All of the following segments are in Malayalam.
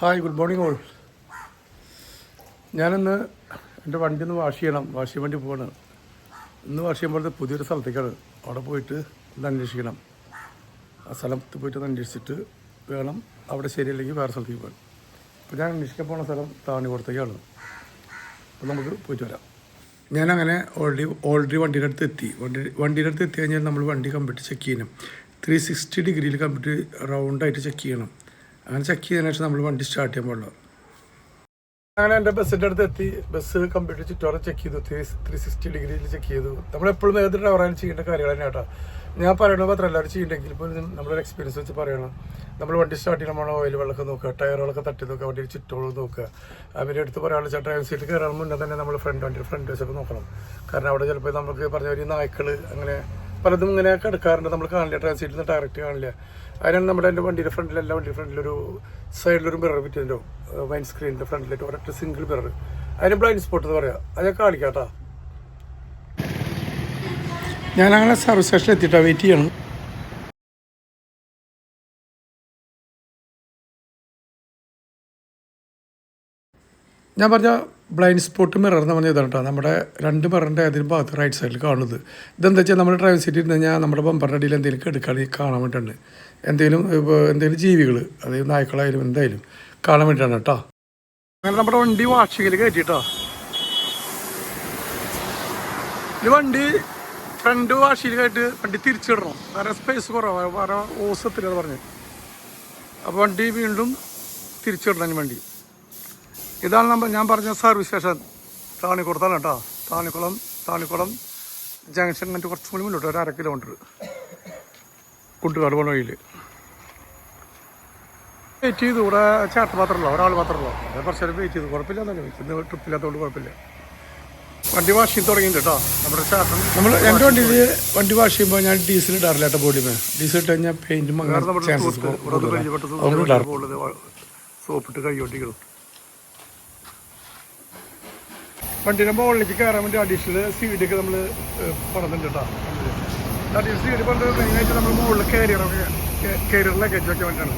ഹായ് ഗുഡ് മോർണിംഗ് ഓൾ ഞാനിന്ന് എന്റെ വണ്ടി ഒന്ന് വാഷ് ചെയ്യണം. വാഷ് ചെയ്യാൻ വേണ്ടി പോവാണ്. ഇന്ന് വാഷ് ചെയ്യുമ്പോഴത്തെ പുതിയൊരു സ്ഥലത്തേക്കാണ്. അവിടെ പോയിട്ട് ഒന്ന് അന്വേഷിക്കണം. ആ സ്ഥലത്ത് പോയിട്ട് ഒന്ന് അന്വേഷിച്ചിട്ട് വേണം അവിടെ ശരിയല്ലെങ്കിൽ വേറെ സ്ഥലത്തേക്ക് പോകാൻ. അപ്പോൾ ഞാൻ അന്വേഷിക്കാൻ പോകുന്ന സ്ഥലം താണിക്കുളത്തേക്കാണ് അപ്പോൾ നമുക്ക് പോയിട്ട് വരാം. ഞാനങ്ങനെ ഓൾറെഡി ഓൾറെഡി വണ്ടിയുടെ അടുത്ത് എത്തി. വണ്ടി വണ്ടിയുടെ അടുത്ത് എത്തി കഴിഞ്ഞാൽ നമ്മൾ വണ്ടി കമ്പ്യൂട്ടർ ചെക്ക് ചെയ്യണം. ത്രീ സിക്സ്റ്റി ഡിഗ്രിയിൽ കമ്പ്യൂട്ടർ റൗണ്ടായിട്ട് ചെക്ക് ചെയ്യണം. അങ്ങനെ ചെക്ക് ചെയ്തതിനു ശേഷം നമ്മൾ വണ്ടി സ്റ്റാർട്ട് ചെയ്യുമ്പോൾ അങ്ങനെ എന്റെ ബസ്സിന്റെ അടുത്ത് എത്തി. ബസ് കമ്പ്യൂട്ടർ ചുറ്റോടെ ചെക്ക് ചെയ്തു. ത്രീ ത്രീ സിക്സ്റ്റി ഡിഗ്രിയിൽ ചെക്ക് ചെയ്തു. നമ്മളെപ്പോഴും ഏത് ഡ്രൈവറാണ് ചെയ്യേണ്ട കാര്യങ്ങൾ തന്നെ കേട്ടോ ഞാൻ പറയണ മാത്രം എല്ലാവരും ചെയ്യണ്ടെങ്കിൽ ഇപ്പോൾ നമ്മളൊരു എക്സ്പീരിയൻസ് വെച്ച് പറയണം. നമ്മൾ വണ്ടി സ്റ്റാർട്ട് ചെയ്യണം ഓയിൽ വെള്ളമൊക്കെ നോക്കുക ടയറുകളൊക്കെ തട്ടി നോക്കുക വണ്ടി ചുറ്റോളം നോക്കുക. അവരുടെ അടുത്ത് പറയാനുള്ള ചേട്ടാ സീറ്റ് കയറാൻ മുന്നേ തന്നെ നമ്മൾ ഫ്രണ്ട് വണ്ടി ഫ്രണ്ട് വെച്ചൊക്കെ നോക്കണം. കാരണം അവിടെ ചിലപ്പോൾ നമുക്ക് പറഞ്ഞ ഒരു നായ്ക്കൾ അങ്ങനെ പലതും ഇങ്ങനെ കിടക്കാറുണ്ട്. നമ്മൾ കാണില്ല ട്രാൻസിറ്റിൽ സീറ്റിൽ നിന്ന് ഡയറക്റ്റ് കാണില്ല. അതിനാണ് നമ്മുടെ എന്റെ വണ്ടിയുടെ ഫ്രണ്ടിൽ എല്ലാ വണ്ടിയുടെ ഫ്രണ്ടിലൊരു സൈഡിലൊരു മിറർ വിറ്റില്ലോ വൈൻ സ്ക്രീനിന്റെ ഫ്രണ്ടിലേക്ക് ഒരൊറ്റ സിംഗിൾ മിറർ അതിന് ബ്ലൈൻഡ് സ്പോട്ട് എന്ന് പറയാം. അത് ഞാൻ കാണിക്കാം കേട്ടോ ഞാനങ്ങനെ സർവീസ് സ്റ്റേഷനിൽ എത്തിയിട്ടാണ് വെയിറ്റ് ചെയ്യണം. ഞാൻ പറഞ്ഞ ബ്ലൈൻഡ് സ്പോട്ട് മിറർ എന്ന് പറഞ്ഞ ഇതാണ് കേട്ടോ. നമ്മുടെ രണ്ട് മിററിന്റെ അതിന് ഭാഗത്ത് റൈറ്റ് സൈഡിൽ കാണുന്നത്. ഇതെന്താ വെച്ചാൽ നമ്മുടെ ഡ്രൈവിംഗ് സീറ്റിൽ ഇരുന്ന് കഴിഞ്ഞാൽ നമ്മുടെ ബമ്പറിന്റെ അടിയിൽ എന്തെങ്കിലും എടുക്കുകയാണെങ്കിൽ കാണാൻ വേണ്ടിയിട്ടുണ്ട് എന്തെങ്കിലും ഇപ്പോൾ എന്തെങ്കിലും ജീവികൾ അതായത് നായ്ക്കളായാലും എന്തായാലും കാണാൻ വേണ്ടിയിട്ടാണ് കേട്ടോ. അങ്ങനെ നമ്മുടെ വണ്ടി വാഷിങ്ങിൽ കയറ്റിട്ടോ. ഈ വണ്ടി ഫ്രണ്ട് വാഷിയിൽ കയറ്റി വണ്ടി തിരിച്ചിടണം. വേറെ സ്പേസ് കുറവാണ് വേറെ ഓസത്തിലാണ് പറഞ്ഞത് അപ്പോൾ വണ്ടി വീണ്ടും തിരിച്ചിടണം വണ്ടി. ഇതാണ് നമ്മൾ ഞാൻ പറഞ്ഞ സർവീസ് സ്റ്റേഷൻ താണിക്കുളത്താണ് കേട്ടോ. താണിക്കുളം താണിക്കുളം ജംഗ്ഷൻ എന്നിട്ട് കുറച്ചും കൂടി മുന്നോട്ട് ഒരു അര കിലോമീറ്റർ കുട്ടുകാട് പോണ വഴിയിൽ വെയിറ്റ് ചെയ്തു. ഇവിടെ ചേട്ടൻ മാത്രമല്ല. ഒരാൾ മാത്രമല്ല. അത് കുറച്ച് നേരം വെയിറ്റ് ചെയ്തു. കുഴപ്പമില്ല എന്നല്ലേ ഇന്ന് ട്രിപ്പില്ലാത്തതുകൊണ്ട് കുഴപ്പമില്ല. വണ്ടി വാഷ് ചെയ്ത് തുടങ്ങിയിട്ട് കേട്ടോ. നമ്മുടെ ചേട്ടൻ നമ്മൾ എന്റെ വണ്ടിയിൽ വണ്ടി വാഷ് ചെയ്യുമ്പോൾ ഞാൻ ഡീസൽ ഇടാറില്ല കേട്ടോ ബോഡിമേ ഡീസൽ ഇട്ട് കഴിഞ്ഞാൽ പെയിന്റും സോപ്പിട്ട് കൈ ഒട്ടിക്കണം വണ്ടിയുടെ മുകളിലേക്ക് കയറാൻ വേണ്ടി അഡീഷണൽ സീഡൊക്കെ നമ്മൾ പറഞ്ഞിട്ടുണ്ട് കേട്ടോ. അഡീഷണൽ സീഡ് പറഞ്ഞത് മെയിനായിട്ട് നമ്മൾ മുകളിൽ കാരിയറൊക്കെ കാരിയറിലൊക്കെ ലഗേജ് വയ്ക്കാൻ വേണ്ടിയാണ്.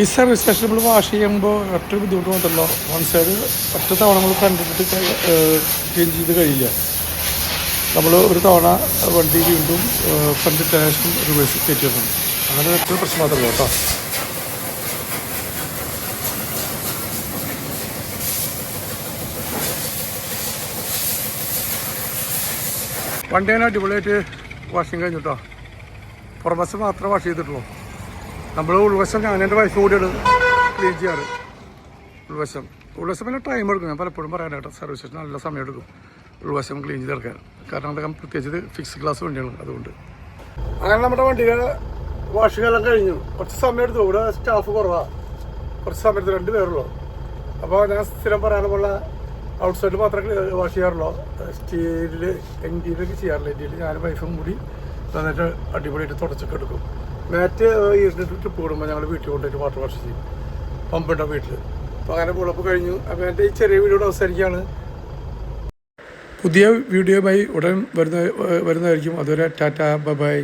ഈ സർവീസ് സ്റ്റേഷൻ നമ്മൾ വാഷ് ചെയ്യുമ്പോൾ ഒറ്റ ബുദ്ധിമുട്ട് മാത്രമല്ലോ. വൺ സൈഡ് ഒറ്റ തവണ നമ്മൾ ഫ്രണ്ടിട്ട് ക്ലീൻ ചെയ്ത് കഴിയില്ല നമ്മൾ ഒരു തവണ വണ്ടി വീണ്ടും ഫ്രണ്ട് ടയർസും റിവേഴ്സ് കയറ്റി വെക്കണം അങ്ങനെ ഒരു പ്രശ്നം മാത്രമേ കേട്ടോ. വണ്ടി തന്നെ അടിപൊളിയായിട്ട് വാഷിങ് കഴിഞ്ഞിട്ടോ പുറംവശം മാത്രമേ വാഷ് ചെയ്തിട്ടുള്ളൂ. നമ്മൾ ഉൾവശം ഞാൻ എന്റെ വൈഫ് കൂടിയാണ് ക്ലീൻ ചെയ്യാറ്. ഉൾവശം. ഉൾവശം പിന്നെ ടൈം എടുക്കും. ഞാൻ പലപ്പോഴും പറയാനായിട്ട് സർവീസ് സ്റ്റേഷൻ നല്ല സമയം എടുക്കും. ഉൾവശം ക്ലീൻ ചെയ്തെടുക്കാൻ കാരണം അതൊക്കെ പ്രത്യേകിച്ച് ഫിക്സ് ഗ്ലാസ് വണ്ടിയാണ് അതുകൊണ്ട്. അങ്ങനെ നമ്മുടെ വണ്ടിയുടെ വാഷിംഗ് എല്ലാം കഴിഞ്ഞു. കുറച്ച് സമയം എടുത്തു ഇവിടെ സ്റ്റാഫ് കുറവാണ് കുറച്ച് സമയത്ത് രണ്ട് പേരുള്ളൂ. അപ്പോൾ ഞാൻ സ്ഥിരം പറയാനുള്ള ഔട്ട്സൈഡിൽ ഔട്ട് സൈഡിൽ മാത്രമേ വാഷ് ചെയ്യാറുള്ളൂ. സ്റ്റീലിൽ എൻഡിയിലൊക്കെ ചെയ്യാറില്ല. എൻഡിയിൽ ഞാനും വൈഫും കൂടി നന്നായിട്ട് അടിപൊളിയായിട്ട് തുടച്ചൊക്കെ എടുക്കും. മാറ്റ് ഇരുന്നിട്ട് ട്രിപ്പ് കൂടുമ്പോൾ ഞങ്ങൾ വീട്ടിൽ കൊണ്ടുപോയിട്ട് വാട്ടർ വാഷ് ചെയ്യും. പമ്പുണ്ടോ വീട്ടിൽ അപ്പോൾ അങ്ങനെ പുളപ്പ് കഴിഞ്ഞു. അപ്പോൾ എന്റെ ഈ ചെറിയ വീഡിയോ അവസാനിക്കുകയാണ്. പുതിയ വീഡിയോയുമായി ഉടൻ വരുന്ന വരുന്നതായിരിക്കും. അതുവരെ ടാറ്റ ബൈ.